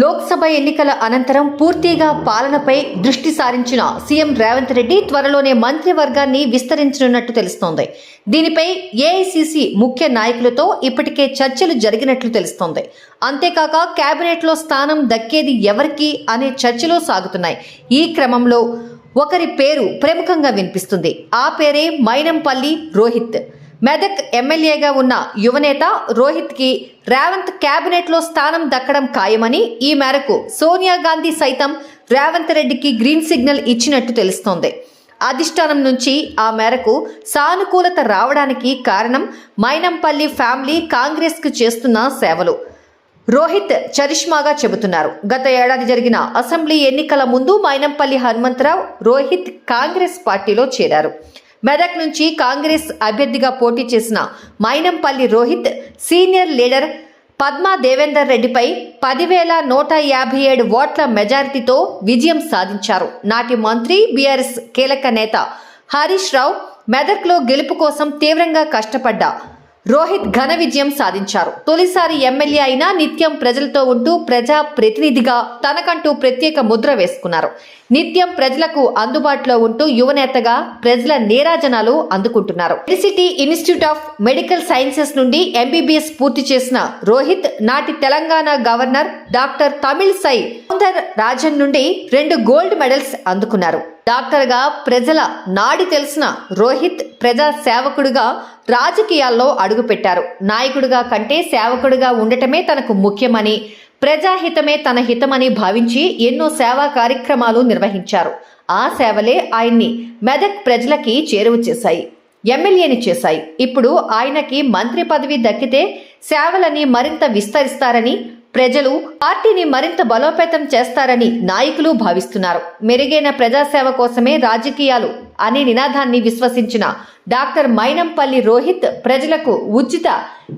లోక్సభ ఎన్నికల అనంతరం పూర్తిగా పాలనపై దృష్టి సారించిన సీఎం రేవంత్ రెడ్డి త్వరలోనే మంత్రివర్గాన్ని విస్తరించనున్నట్టు తెలుస్తోంది. దీనిపై ఏఐసిసి ముఖ్య నాయకులతో ఇప్పటికే చర్చలు జరిగినట్లు తెలుస్తోంది. అంతేకాక కేబినెట్లో స్థానం దక్కేది ఎవరికి అనే చర్చలు సాగుతున్నాయి. ఈ క్రమంలో ఒకరి పేరు ప్రముఖంగా వినిపిస్తుంది. ఆ పేరే మైనంపల్లి రోహిత్. మెదక్ ఎమ్మెల్యేగా ఉన్న యువనేత రోహిత్కి రేవంత్ క్యాబినెట్లో స్థానం దక్కడం ఖాయమని ఈ మేరకు సోనియా గాంధీ సైతం రేవంత్ రెడ్డికి గ్రీన్ సిగ్నల్ ఇచ్చినట్టు తెలుస్తోంది. అధిష్టానం నుంచి ఆ మేరకు సానుకూలత రావడానికి కారణం మైనంపల్లి ఫ్యామిలీ కాంగ్రెస్కు చేస్తున్న సేవలు. రోహిత్ చరిష్మాగా చెబుతున్నారు. గత ఏడాది జరిగిన అసెంబ్లీ ఎన్నికల ముందు మైనంపల్లి హనుమంతరావు రోహిత్ కాంగ్రెస్ పార్టీలో చేరారు. మెదక్ నుంచి కాంగ్రెస్ అభ్యర్థిగా పోటీ చేసిన మైనంపల్లి రోహిత్ సీనియర్ లీడర్ పద్మా దేవేందర్ రెడ్డిపై పదివేల నూట యాభై ఏడు ఓట్ల మెజారిటీతో విజయం సాధించారు. నాటి మంత్రి బీఆర్ఎస్ కీలక నేత హరీష్ రావు మెదక్లో గెలుపు కోసం తీవ్రంగా కష్టపడ్డా. రోహిత్ ఘన విజయం సాధించారు. తొలిసారి ఎమ్మెల్యే అయినా నిత్యం ప్రజలతో ఉంటూ ప్రజా ప్రతినిధిగా తనకంటూ ప్రత్యేక ముద్ర వేసుకున్నారు. నిత్యం ప్రజలకు అందుబాటులో ఉంటూ యువనేతగా ప్రజల నేరాజనాలు అందుకుంటున్నారు. City institute of medical sciences నుండి ఎంబీబీఎస్ పూర్తి చేసిన రోహిత్ నాటి Telangana governor doctor Tamilisai Soundararajan నుండి రెండు గోల్డ్ మెడల్స్ అందుకున్నారు. డాక్టర్గా ప్రజల నాడి తెలిసిన రోహిత్ ప్రజా సేవకుడుగా రాజకీయాల్లో అడుగుపెట్టారు. నాయకుడిగా కంటే సేవకుడిగా ఉండటమే తనకు ముఖ్యమని ప్రజాహితమే తన హితమని భావించి ఎన్నో సేవా కార్యక్రమాలు నిర్వహించారు. ఆ సేవలే ఆయన్ని మెదక్ ప్రజలకి చేరువ చేశాయి ఎమ్మెల్యేని చేశాయి. ఇప్పుడు ఆయనకి మంత్రి పదవి దక్కితే సేవలని మరింత విస్తరిస్తారని ప్రజలు పార్టీని మరింత బలోపేతం చేస్తారని నాయకులు భావిస్తున్నారు. మెరుగైన ప్రజాసేవ కోసమే రాజకీయాలు అనే నినాదాన్ని విశ్వసించిన డాక్టర్ మైనంపల్లి రోహిత్ ప్రజలకు ఉచిత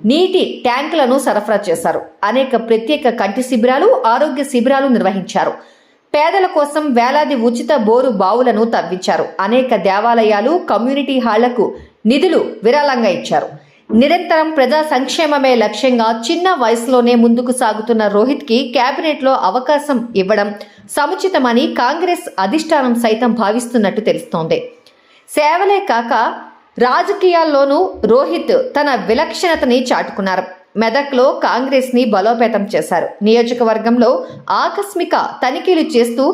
నీటి ట్యాంకులను సరఫరా చేశారు. అనేక ప్రత్యేక కంటి శిబిరాలు ఆరోగ్య శిబిరాలు నిర్వహించారు. పేదల కోసం వేలాది ఉచిత బోరు బావులను తవ్వించారు. అనేక దేవాలయాలు కమ్యూనిటీ హాళ్ళకు నిధులు విరాళంగా ఇచ్చారు. నిరంతరం ప్రజా సంక్షేమమే లక్ష్యంగా చిన్న వయసులోనే ముందుకు సాగుతున్న రోహిత్కి కేబినెట్లో అవకాశం ఇవ్వడం సముచితమని కాంగ్రెస్ అధిష్టానం సైతం భావిస్తున్నట్టు తెలుస్తోంది. సేవలే కాక రాజకీయాల్లోనూ రోహిత్ తన విలక్షణతని చాటుకున్నారు. మెదక్లో కాంగ్రెస్ని బలోపేతం చేశారు. నియోజకవర్గంలో ఆకస్మిక తనిఖీలు చేస్తూ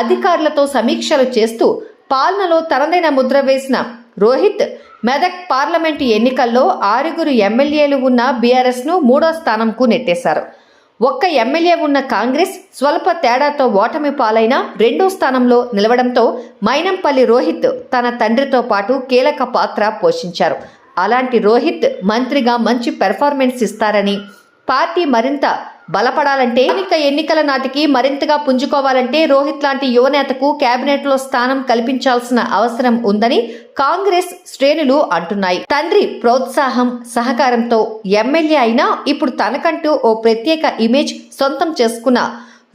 అధికారులతో సమీక్షలు చేస్తూ పాలనలో తనదైన ముద్ర వేసిన రోహిత్ మెదక్ పార్లమెంటు ఎన్నికల్లో ఆరుగురు ఎమ్మెల్యేలు ఉన్న బీఆర్ఎస్ను మూడో స్థానంకు నెట్టేశారు. ఒక్క ఎమ్మెల్యే ఉన్న కాంగ్రెస్ స్వల్ప తేడాతో ఓటమి పాలైన రెండో స్థానంలో నిలవడంతో మైనంపల్లి రోహిత్ తన తండ్రితో పాటు కీలక పాత్ర పోషించారు. అలాంటి రోహిత్ మంత్రిగా మంచి పెర్ఫార్మెన్స్ ఇస్తారని పార్టీ మరింత బలపడాలంటే ఇక ఎన్నికల నాటికి మరింతగా పుంజుకోవాలంటే రోహిత్ లాంటి యువనేతకు కేబినెట్లో స్థానం కల్పించాల్సిన అవసరం ఉందని కాంగ్రెస్ శ్రేణులు అంటున్నాయి. తండ్రి ప్రోత్సాహం సహకారంతో ఎమ్మెల్యే అయినా ఇప్పుడు తనకంటూ ఓ ప్రత్యేక ఇమేజ్ సొంతం చేసుకున్న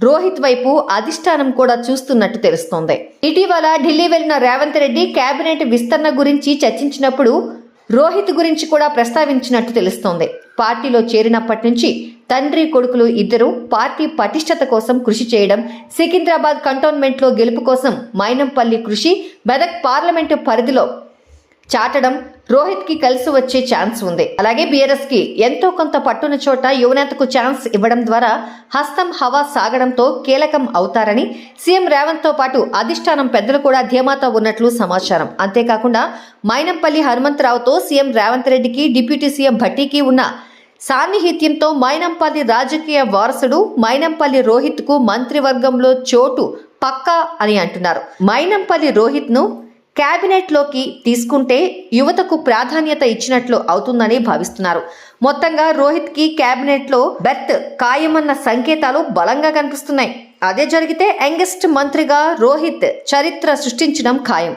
రోహిత్ వైపు అధిష్టానం కూడా చూస్తున్నట్టు తెలుస్తోంది. ఇటీవల ఢిల్లీ వెళ్ళిన రేవంత్ రెడ్డి కేబినెట్ విస్తరణ గురించి చర్చించినప్పుడు రోహిత్ గురించి కూడా ప్రస్తావించినట్టు తెలుస్తోంది. పార్టీలో చేరినప్పటి నుంచి తండ్రి కొడుకులు ఇద్దరు పార్టీ పటిష్టత కోసం కృషి చేయడం సికింద్రాబాద్ కంటోన్మెంట్లో గెలుపు కోసం మైనంపల్లి కృషి మెదక్ పార్లమెంటు పరిధిలో చాటడం రోహిత్కి కలిసి వచ్చే ఛాన్స్ ఉంది. అలాగే బీఆర్ఎస్కి ఎంతో కొంత పట్టున చోట యువనేతకు ఛాన్స్ ఇవ్వడం ద్వారా హస్తం హవా సాగడంతో కీలకం అవుతారని సీఎం రేవంత్తో పాటు అధిష్టానం పెద్దలు కూడా ధీమాతో ఉన్నట్లు సమాచారం. అంతేకాకుండా మైనంపల్లి హనుమంతరావుతో సీఎం రేవంత్ రెడ్డికి డిప్యూటీ సీఎం భట్టీకి ఉన్న సాన్నిహిత్యంతో మైనంపల్లి రాజకీయ వారసుడు మైనంపల్లి రోహిత్కు మంత్రివర్గంలో చోటు పక్కా అని అంటున్నారు. మైనంపల్లి రోహిత్ క్యాబినెట్లోకి తీసుకుంటే యువతకు ప్రాధాన్యత ఇచ్చినట్లు అవుతుందని భావిస్తున్నారు. మొత్తంగా రోహిత్కి కేబినెట్లో బెర్త్ ఖాయమన్న సంకేతాలు బలంగా కనిపిస్తున్నాయి. అదే జరిగితే యంగెస్ట్ మంత్రిగా రోహిత్ చరిత్ర సృష్టించడం ఖాయం.